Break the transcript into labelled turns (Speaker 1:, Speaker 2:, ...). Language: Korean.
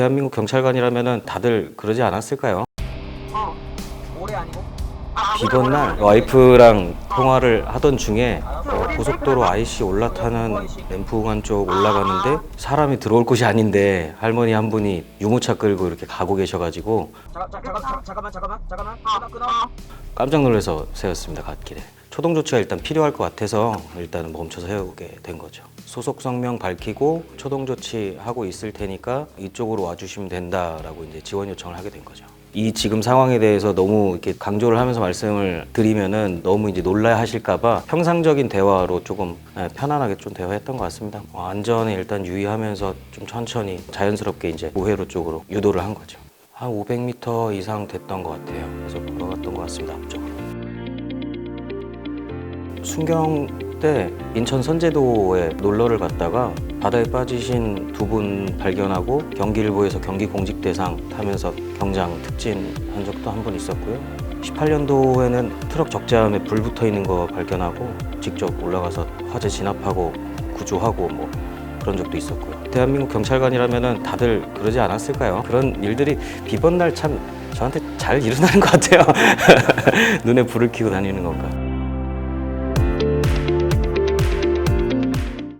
Speaker 1: 대한민국 경찰관이라면 다들 그러지 않았을까요?
Speaker 2: 어. 올해 아니고?
Speaker 1: 비번 날 와이프랑 통화를 하던 중에 어, 고속도로 IC 올라타는 램프관 쪽 올라가는데 사람이 들어올 곳이 아닌데 할머니 한 분이 유모차 끌고 이렇게 가고 계셔가지고. 깜짝 놀라서 세웠습니다 갓길에 초동 조치가 일단 필요할 것 같아서 일단은 멈춰서 세우게 된 거죠 소속 성명 밝히고 초동 조치 하고 있을 테니까 이쪽으로 와주시면 된다라고 이제 지원 요청을 하게 된 거죠 이 지금 상황에 대해서 너무 이렇게 강조를 하면서 말씀을 드리면은 너무 이제 놀라 하실까봐 평상적인 대화로 조금 예, 편안하게 좀 대화했던 것 같습니다. 어, 안전에 일단 유의하면서 좀 천천히 자연스럽게 이제 우회로 쪽으로 유도를 한 거죠. 한 500m 이상 됐던 것 같아요. 계속 걸어갔던 것 같습니다. 앞쪽으로. 순경 때 인천 선제도에 놀러를 갔다가 바다에 빠지신 두 분 발견하고 경기일보에서 경기 공직 대상 타면서 경장 특진 한 적도 한 번 있었고요. 18년도에는 트럭 적재함에 불 붙어 있는 거 발견하고 직접 올라가서 화재 진압하고 구조하고 뭐 그런 적도 있었고요. 대한민국 경찰관이라면 다들 그러지 않았을까요? 그런 일들이 비번 날 참 저한테 잘 일어나는 것 같아요. 눈에 불을 켜고 다니는 건가.